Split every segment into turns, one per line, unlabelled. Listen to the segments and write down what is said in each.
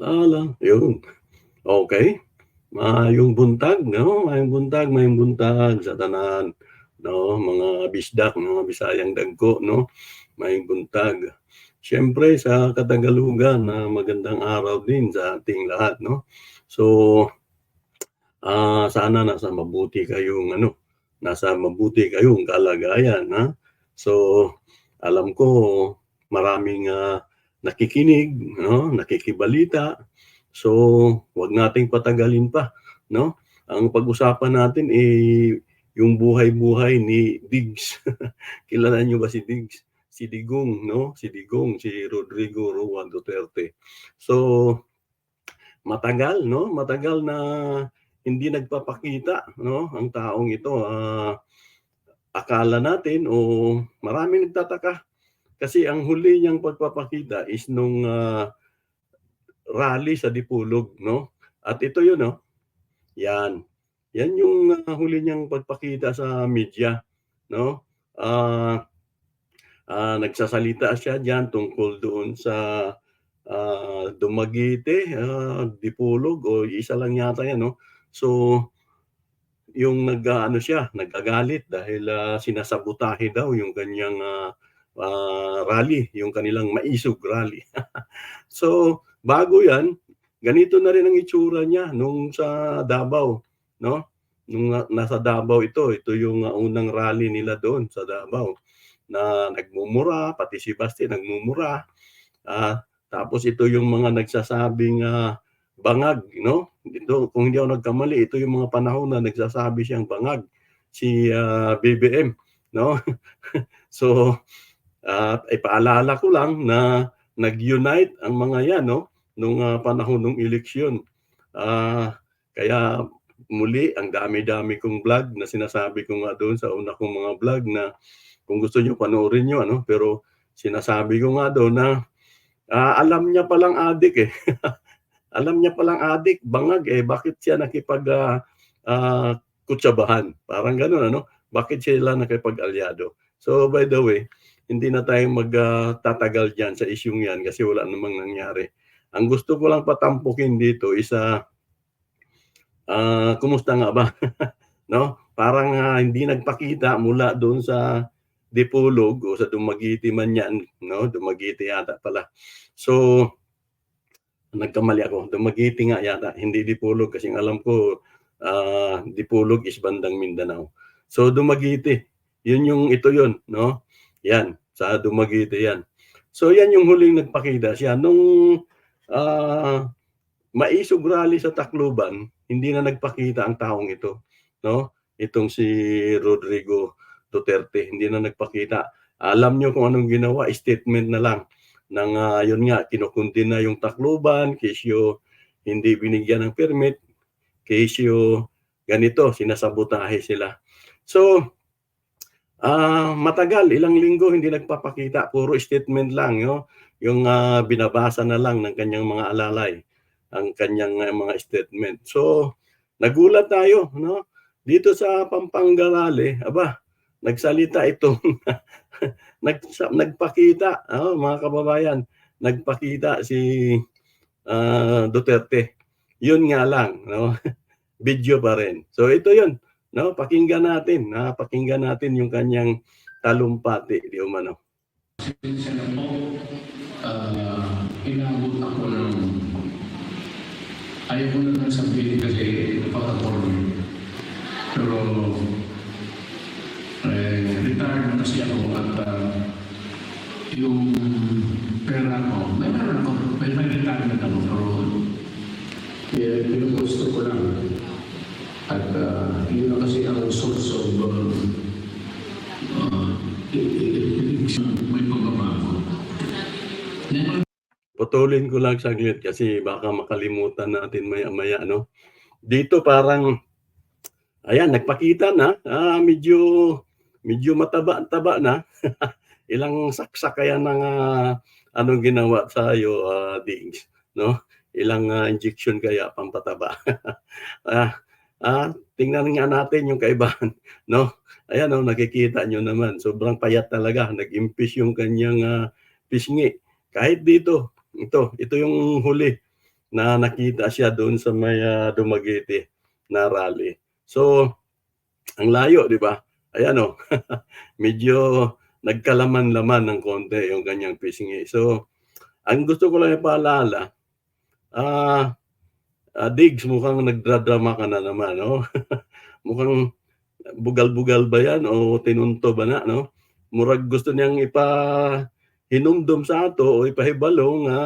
Ala, yun. Okey. Maayong buntag 'no, maayong buntag, maayong buntag sa tanan 'no, mga bisdak, mga Bisayang dagko 'no, maayong buntag. Siyempre sa Katagalugan na magandang araw din sa ating lahat 'no. So, ah, sana nasa mabuti kayong ano, nasa mabuti kayong kalagayan, ha. So, alam ko maraming, ah, nakikinig 'no, nakikibalita. So, 'wag nating patagalin pa 'no. Ang pag-usapan natin, eh, yung buhay-buhay ni Diggs. Kilala niyo ba si Diggs? Si Digong 'no, si Digong, si Rodrigo Roa Duterte. So, matagal 'no, matagal na hindi nagpapakita 'no, ang taong ito, ah, akala natin o maraming nagtataka kasi ang huli niyang pagpapakita is nung, ah, rally sa Dipolog 'no, at ito yun, oh, 'yan. Yan yung, ah, huli niyang pagpakita sa media 'no. Ah, ah, nagsasalita siya diyan tungkol doon sa, ah, Dumaguete, ah, Dipolog o isa lang yata 'yan 'no. So, yung nag-aano siya, nagagalit dahil, ah, sinasabotahe daw yung kaniyang, ah, ah, rally, yung kanilang maisog rally. So, bago 'yan, ganito na rin ang itsura niya nung sa Davao 'no, nung, nasa Davao ito, ito yung, unang rally nila doon sa Davao na nagmumura, pati si Baste nagmumura. Ah, tapos ito yung mga nagsasabing, ah, bangag 'no. Ito kung hindi ako nagkamali, ito yung mga panahon na nagsasabi siyang bangag, si, ah, BBM 'no. So, ah, ipaalala ko lang na nag-unite ang mga 'yan 'no, nung, ah, panahon nung eleksyon. Ah, kaya muli ang dami-dami kong vlog na sinasabi ko nga doon sa una kong mga vlog na kung gusto niyo panoorin niyo ano, pero sinasabi ko nga doon na, ah, alam niya palang adik, eh. Alam niya palang adik, bangag, eh, bakit siya nakipag, ah, ah, kutsabahan, parang gano'n ano. Bakit sila nakipag-alyado. So, by the way, hindi na tayo mag, ah, tatagal diyan sa isyung 'yan kasi wala namang nangyari. Ang gusto ko lang patampukin dito is, ah ah, kumusta nga ba? 'no, parang, ah, hindi nagpakita mula doon sa Dipolog o sa Dumaguete man 'yan 'no, Dumaguete yata pala. So, nagkamali ako, Dumaguete nga yata, hindi Dipolog kasi alam ko, ah, Dipolog is bandang Mindanao. So, Dumaguete, yun yung ito yun 'no, 'yan, sa Dumaguete 'yan. So, 'yan yung huling nagpakita siya nung, ah, maisog rally sa Tacloban, hindi na nagpakita ang taong ito 'no, itong si Rodrigo Duterte, hindi na nagpakita. Alam niyo kung anong ginawa, statement na lang ng, ah, yun nga kinokondena yung Tacloban, kesyo hindi binigyan ng permit, kesyo ganito, sinasabotahe sila. So, ah, matagal, ilang linggo hindi nagpapakita, puro statement lang 'no, yung, ah, binabasa na lang ng kaniyang mga alalay, ang kaniyang, ah, mga statement. So, nagulat tayo 'no, dito sa Pampanga aba, nagsalita itong nagsa nagpakita, oo, mga kababayan, nagpakita si, ah, Duterte. Yun nga lang 'no, video pa rin. So, ito yun 'no, pakinggan natin, ah, pakinggan natin yung kaniyang talumpati di umano.
Pasensya na po, ah, inabot ako ng ayaw ko na nang sabihin kasi napaka-formal. Pero, eh, retired na kasi ako at ah, yung pera ko, may meron ako, may, may retirement ako, pero eh, pinupusto ko lang. At ah, yun na kasi ang source of uh, uh, may
Putulin ko lang saglit kasi baka makalimutan natin maya-maya 'no. Dito parang ayan nagpakita na, ah, medyo medyo mataba-taba na. Ilang saksak kaya ng, ah, anong ginawa sa'yo, ah, Diggs 'no? Ilang, ah, injection kaya pampataba. Ah, ah, tingnan nga natin yung kaibahan 'no. Ayan, oh, nakikita niyo naman sobrang payat talaga, nag-impis yung kaniyang, ah, pisngi. Kahit dito, ito, ito yung huli na nakita siya doon sa may, ah, Dumaguete na rally. So, ang layo 'di ba? Ayan oh, medyo nagkalaman-laman ng konti yung kanyang pisngi. So, ang gusto ko lang ipaalala, ah, ah, Diggs mukhang nagdradrama ka na naman 'no? Mukhang bugal-bugal ba 'yan o tinunto ba na 'no? Murag gusto niyang ipahinumdum sa ato o ipahibalo nga,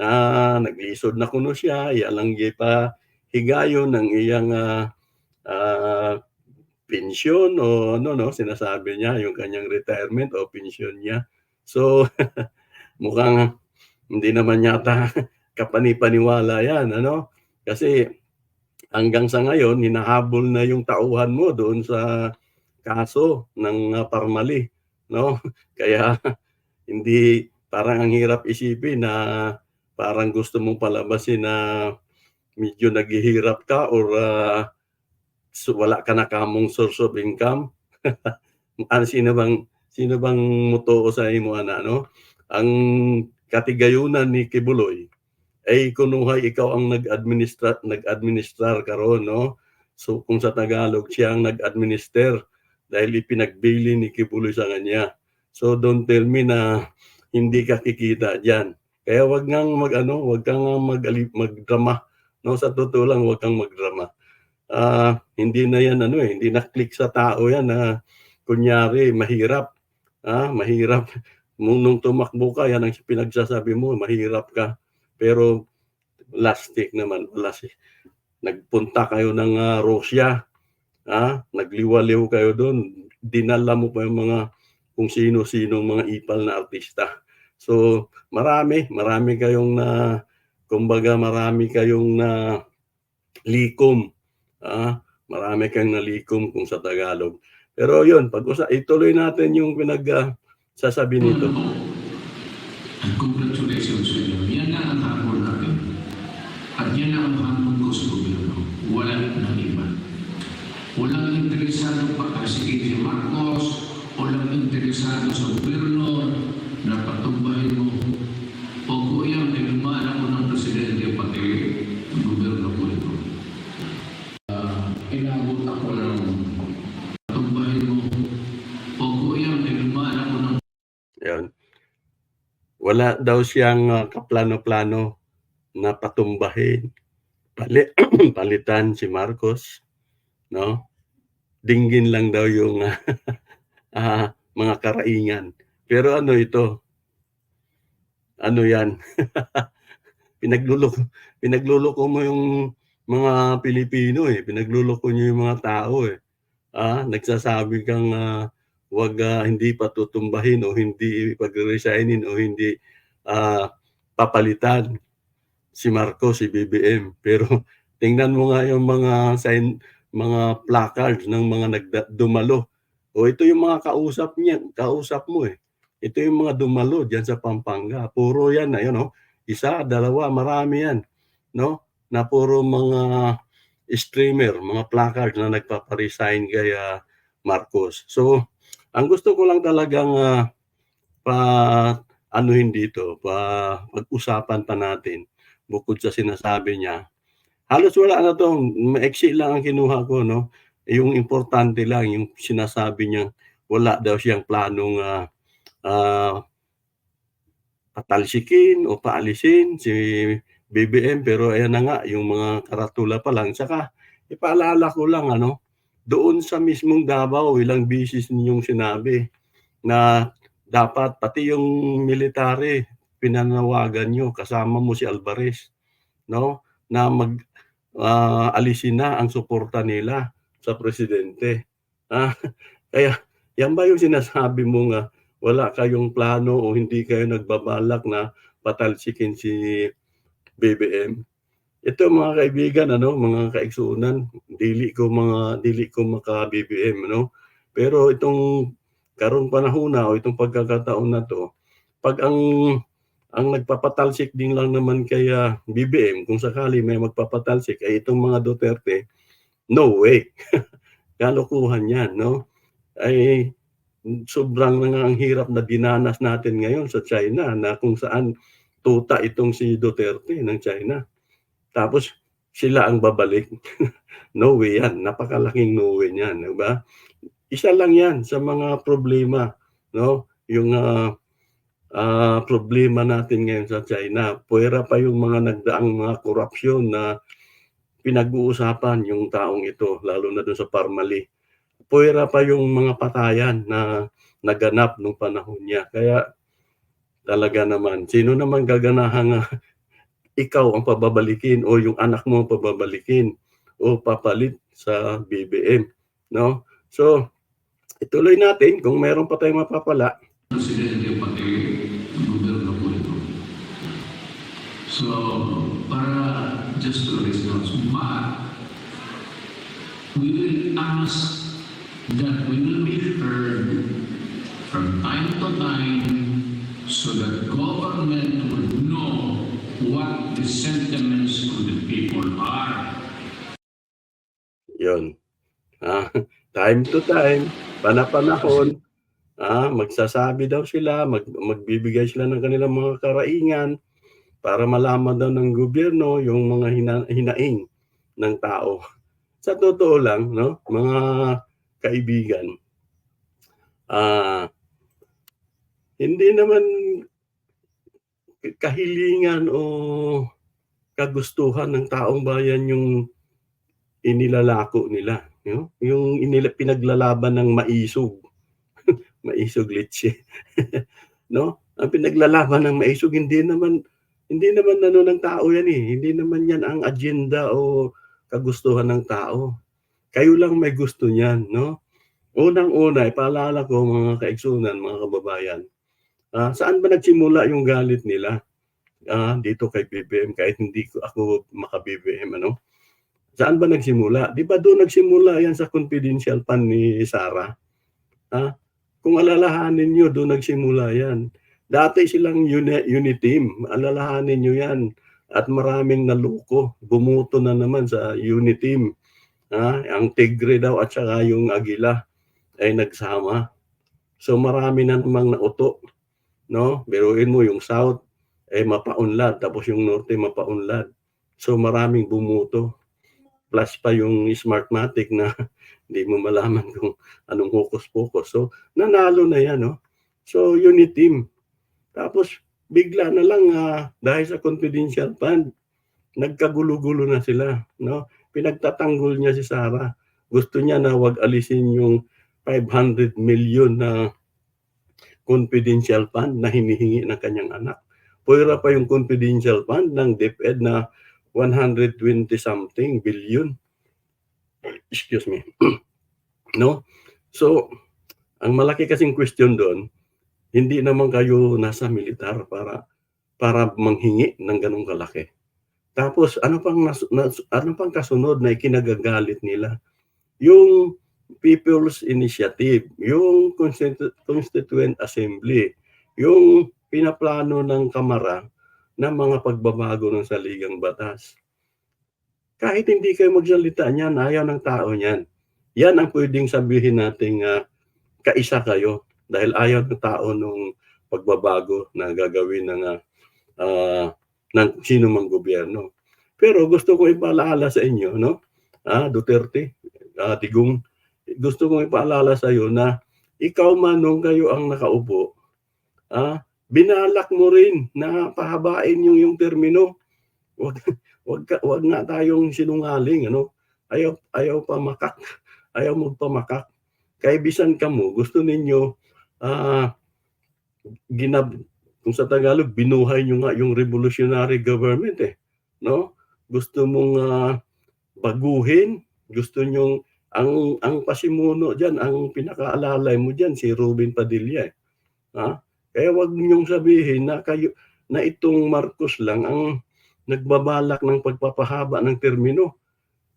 ah, naglisod na kuno siya, iya lang gyud pahigayon ang iyang, ah, ah, pensyon o ano 'no, sinasabi niya yung kanyang retirement o pensyon niya. So, mukhang hindi naman yata kapani-paniwala 'yan ano, kasi hanggang sa ngayon hinahabol na yung tauhan mo doon sa kaso ng, ah, Parmali 'no. Kaya hindi parang ang hirap isipin na parang gusto mong palabasin na medyo naghihirap ka or, so wala ka na kamong source of income. Ano sino bang sino bang motuo sa imo ana 'no? Ang katigayunan ni Kibuloy ay kunuhay ikaw ang nag-administra nag-administrar karon 'no. So, kung sa Tagalog siya ang nag-administer dahil ipinagbili ni Kibuloy sa kanya. So, don't tell me na hindi ka kikita diyan. Kaya wag ngang mag-ano, wag kang mag-ali magdrama 'no, sa totoo lang wag kang magdrama. Ah, hindi na 'yan ano, eh, hindi na click sa tao 'yan na kunyari mahirap, ah, mahirap. Nung nung tumakbo ka 'yan ang pinagsasabi mo mahirap ka. Pero lastik naman, wala si nagpunta kayo ng, ah, Russia, ah, nagliwaliw kayo dun, dinala mo pa yung mga kung sino-sinong mga ipal na artista. So, marami, marami kayong na kumbaga marami kayong nalikom, ah, marami kayong nalikom kung sa Tagalog. Pero yun, pag-usa ituloy natin yung pinag, ah, sasabi nito.
And sa inyo. Yan na ang hamon natin. At yan na ang hamon ko sa gobyerno. Walang nang iba. Walang interesado pa kasi si Marcos, walang interesado sa gobyerno na patumbahin mo. O kung yan, naglumaan ako ng presidente pati ang gobyerno ko ito. Ah, inabot ako ng patumbahin mo. O kung yan, naglumaan ako ng
Yun. Wala daw siyang, ah, kaplano-plano na patumbahin, pali palitan si Marcos, 'no? Dinggin lang daw yung, ah, mga karaingan. Pero ano ito ano 'yan, pinagluloko pinagluloko mo yung mga Pilipino, eh, pinagluloko niyo yung mga tao, eh. Ah, nagsasabi kang, ah, wag, ah, hindi patutumbahin o hindi pagre-resignin o hindi, ah, papalitan si Marcos, si BBM. Pero tingnan mo nga yung mga sign mga placards ng mga nagda dumalo. O ito yung mga kausap niya kausap mo, eh. Ito yung mga dumalo diyan sa Pampanga. Puro 'yan, ayun oh, 1, 2, marami 'yan, 'no, na puro mga streamer, mga placards na nagpapa-resign kay, ah, Marcos. So, ang gusto ko lang talagang, ah, pa-anuhin dito, pa pag-usapan pa natin bukod sa sinasabi niya. Halos wala na 'to, maiksi lang ang kinuha ko 'no. Yung importante lang yung sinasabi niyang wala daw siyang planong, ah, ah patalsikin o paalisin si BBM pero ayan na nga yung mga karatula pa lang. Tsaka ipaalala ko lang ano, doon sa mismong Davao ilang beses ninyong sinabi na dapat pati yung military pinanawagan niyo kasama mo si Alvarez, 'no, na mag, ah, alisin na ang suporta nila sa presidente. Ah, kaya yan ba yung sinasabi mong, ah, wala kayong plano o hindi kayo nagbabalak na patalsikin si BBM? Ito mga kaibigan ano, mga kaigsuunan, dili ko mga dili ko maka-BBM ano. Pero itong karong panahon na o itong pagkakataon na 'to, 'pag ang ang nagpapatalsik din lang naman kay, BBM kung sakali may magpapatalsik ay itong mga Duterte, no way. Kalokohan 'yan 'no. Ay sobrang nga ang hirap na dinanas natin ngayon sa China na kung saan tuta itong si Duterte ng China. Tapos sila ang babalik. no way yan, napakalaking no way niyan, 'di ba? Isa lang yan sa mga problema, 'no, yung, ah, ah, problema natin ngayon sa China. Puwera pa yung mga nagdaang mga korapsyon na pinag-uusapan yung taong ito, lalo na dun sa Parmali. Puwera pa yung mga patayan na naganap nung panahon niya. Kaya talaga naman, sino naman gaganahang, ah, ikaw ang pababalikin o yung anak mo ang pababalikin o papalit sa BBM, 'no? So, ituloy natin kung meron pa tayong mapapala.
Ito. So, para just to response, but we will ask that we will be heard from time to time so that government would know what the sentiments of the people are.
Yun. Ah, time to time, pana-panahon, ah, magsasabi daw sila, mag magbibigay sila ng kanilang mga karaingan para malaman daw ng gobyerno yung mga hina hinaing ng tao. Sa totoo lang, 'no, mga kaibigan, ah, hindi naman kahilingan o kagustuhan ng taong bayan yung inilalako nila, you yung inila pinaglalaban ng maisog. Maisog letche, 'no? Ang pinaglalaban ng maisog hindi naman hindi naman ano ng tao yan, eh, hindi naman yan ang agenda o kagustuhan ng tao. Kayo lang may gusto niyan, 'no? Unang-una, ipaalala ko mga kaigsunan, mga kababayan, ah, saan ba nagsimula yung galit nila? Ah, dito kay BBM kahit hindi ko ako maka-BBM ano? Saan ba nagsimula? 'Di ba dun nagsimula yan sa confidential fund ni Sara? Ah, kung alalahanin niyo dun nagsimula yan. Dati silang uni Uniteam, alalahanin niyo yan at maraming naloko, bumuto na naman sa Uniteam. Ah, ang Tigre daw at saka yung Agila ay nagsama. So marami na namang nauto, 'no? Biruin mo yung South, eh, mapaunlad tapos yung Norte mapaunlad. So maraming bumuto. Plus pa yung Smartmatic na hindi mo malaman kung anong hokus-pokus. So nanalo na yan, 'no? So Uniteam. Tapos bigla na lang, ah, dahil sa confidential fund, nagkagulo-gulo na sila, 'no? Pinagtatanggol niya si Sara. Gusto niya na 'wag alisin yung 500 million na confidential fund na hinihingi ng kanyang anak. Puwera pa yung confidential fund ng DepEd na 120 something billion. Excuse me. 'No? So, ang malaki kasing question dun, hindi naman kayo nasa militar para para manghingi ng ganong kalaki. Tapos ano pang nas nas ano pang kasunod na ikinagagalit nila? Yung People's Initiative, yung Constitu Constituent Assembly, yung pinaplano ng Kamara na mga pagbabago ng saligang batas. Kahit hindi kayo magsalita niyan, ayaw ng tao niyan. Yan ang puwedeng sabihin nating, ah, kaisa kayo dahil ayaw ng tao nung pagbabago na gagawin ng, ah, ng sino mang gobyerno. Pero gusto kong ipaalala sa inyo, 'no, ah, Duterte, ah, Digong, gusto kong ipaalala sa'yo na ikaw man nung kayo ang nakaupo, ah, binalak mo rin na pahabain yung yung termino. Wag wag ka wag nga tayong sinungaling ano. Ayaw ayaw pamakak, ayaw magpamakak. Kaya bisan kamo gusto ninyo, ah, ginab kung sa Tagalog binuhay niyo nga yung revolutionary government, eh, 'no? Gusto mong, ah, baguhin, gusto niyong ang ang pasimuno diyan, ang pinakaalalay mo diyan si Robin Padilla, eh, ha? Kaya wag niyong sabihin na kayo na itong Marcos lang ang nagbabalak ng pagpapahaba ng termino.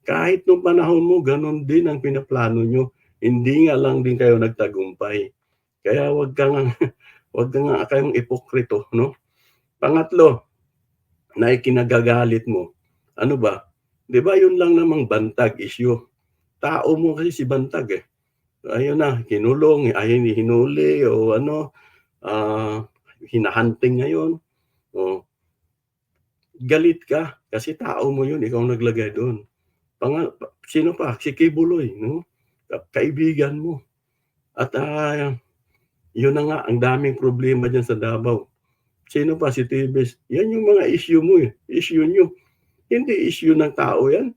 Kahit nung panahon mo ganon din ang pinaplano niyo, hindi nga lang din kayo nagtagumpay. Kaya wag ka ngang wag ka nga kayong ipokrito, 'no? Pangatlo, na ikinagagalit mo, ano ba? 'Di ba yun lang namang Bantag issue. Tao mo kasi si Bantag, eh. Ayun na, kinulong, ay hinuli o ano, ah, hina-hunting ngayon. Oh. galit ka kasi tao mo yun, ikaw naglagay doon. Panga sino pa? Si Kibuloy, no? Ka kaibigan mo. At, ah, yun na nga, ang daming problema diyan sa Davao. Sino pa? Si Tevez. Yan yung mga issue mo, eh, issue niyo. Hindi issue ng tao yan.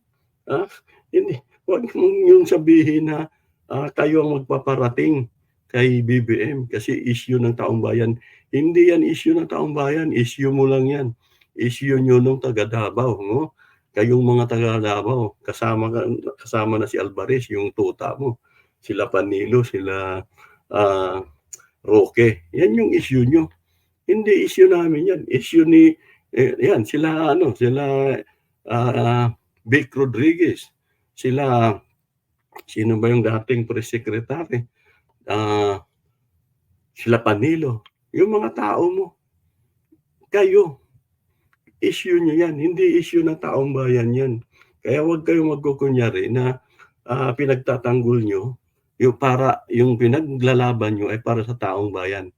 Ah, hindi. Huwag yung sabihin na, ah, kayo ang magpaparating kay BBM kasi issue ng taong bayan. Hindi yan issue ng taong bayan, issue mo lang yan. Issue niyo nung taga Davao, no? Kayong mga taga Davao, kasama ka kasama na si Alvarez, yung tuta mo. Sila Panilo, sila, ah, Roque. Yan yung issue niyo. Hindi issue namin yan. Issue ni eh, yan sila ano, sila, ah, Vic Rodriguez. Sila sino ba yung dating press secretary? Ah, sila Panilo. Yung mga tao mo. Kayo. Issue niyo yan, hindi issue ng taong bayan yan. Kaya huwag kayong magkukunyari na, ah, pinagtatanggol niyo yung para yung pinaglalaban niyo ay para sa taong bayan.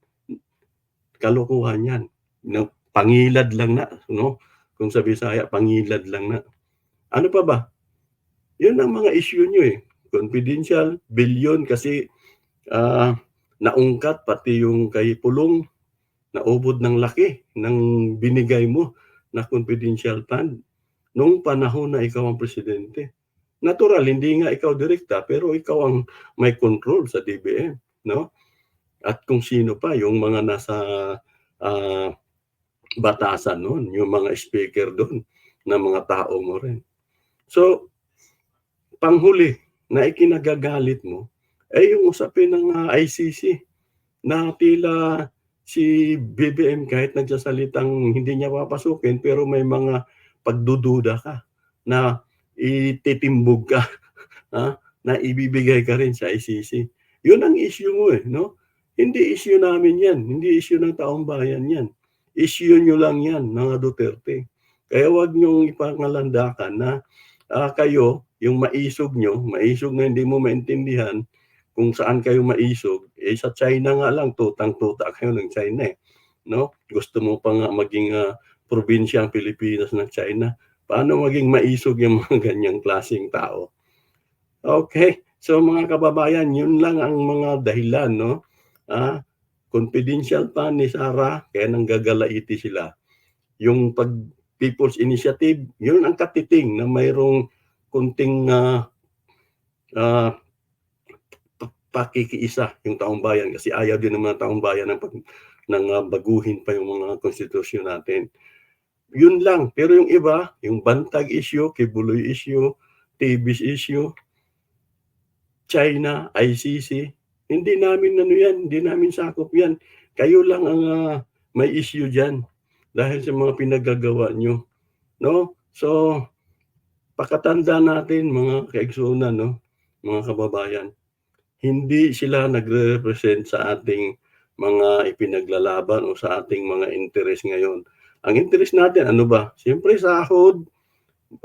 Kalokohan yan. Na pangilad lang na, no? Kung sa Bisaya, pangilad lang na. Ano pa ba? Yun ang mga issue niyo, eh. Confidential, bilyon kasi, ah, naungkat pati yung kay Pulong, naubod ng laki ng binigay mo na confidential fund nung panahon na ikaw ang presidente. Natural, hindi nga ikaw direkta, pero ikaw ang may control sa DBM, no? At kung sino pa yung mga nasa, ah, batasan nun, yung mga speaker dun na mga tao mo rin. So, panghuli na ikinagagalit mo ay yung usapin ng, ah, ICC na tila si BBM kahit nagsasalitang hindi niya papasukin pero may mga pagdududa ka na ititimbog ka, ha, na ibibigay ka rin sa ICC. Yun ang issue mo, eh, no? Hindi issue namin yan, hindi issue ng taong bayan yan. Issue niyo lang yan, mga Duterte. Kaya huwag niyong ipangalandakan na, ah, kayo, yung maisog niyo, maisog na hindi mo maintindihan kung saan kayo maisog, eh, sa China nga lang tutang-tuta kayo ng China, eh, no? Gusto mo pa nga maging, ah, probinsya ang Pilipinas ng China. Paano maging maisog yung mga ganyang klaseng tao? Okey, so mga kababayan, yun lang ang mga dahilan, no? Ah, confidential fund ni Sara kaya nanggagalaiti sila. Yung pag People's Initiative, yun ang katiting na mayroong konting, ah, ah, pa pakikiisa yung taong bayan kasi ayaw din ng mga taong bayan ng pag ng, ah, baguhin pa yung mga konstitusyon natin. Yun lang, pero yung iba, yung bantag issue, Kibuloy issue, Tevez issue, China, ICC, hindi namin ano yan, hindi namin sakop yan. Kayo lang ang, ah, may issue diyan dahil sa mga pinagagawa niyo, no? So, pakatandaan natin mga kaigsunan, no, mga kababayan, hindi sila nagre-represent sa ating mga ipinaglalaban o sa ating mga interes ngayon. Ang interes natin ano ba? Siyempre sahod,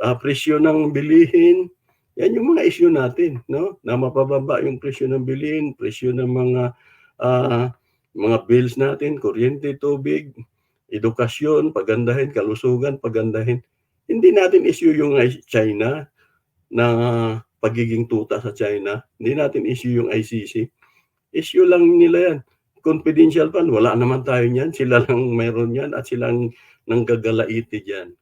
ah, presyo ng bilihin, yan yung mga issue natin, no? Na mapababa yung presyo ng bilihin, presyo ng mga, ah, mga bills natin, kuryente, tubig, edukasyon, pagandahin, kalusugan, pagandahin. Hindi natin issue yung China na pagiging tuta sa China, hindi natin issue yung ICC. Issue lang nila yan. Confidential fund, wala naman tayo niyan, sila lang meron yan at silang nanggagalaiti diyan.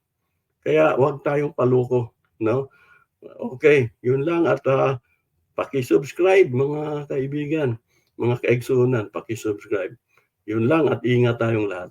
Kaya huwag tayong paloko, no? Okey, yun lang at, ah, paki-subscribe mga kaibigan, mga kaigsunan, paki-subscribe. Yun lang at ingat tayong lahat.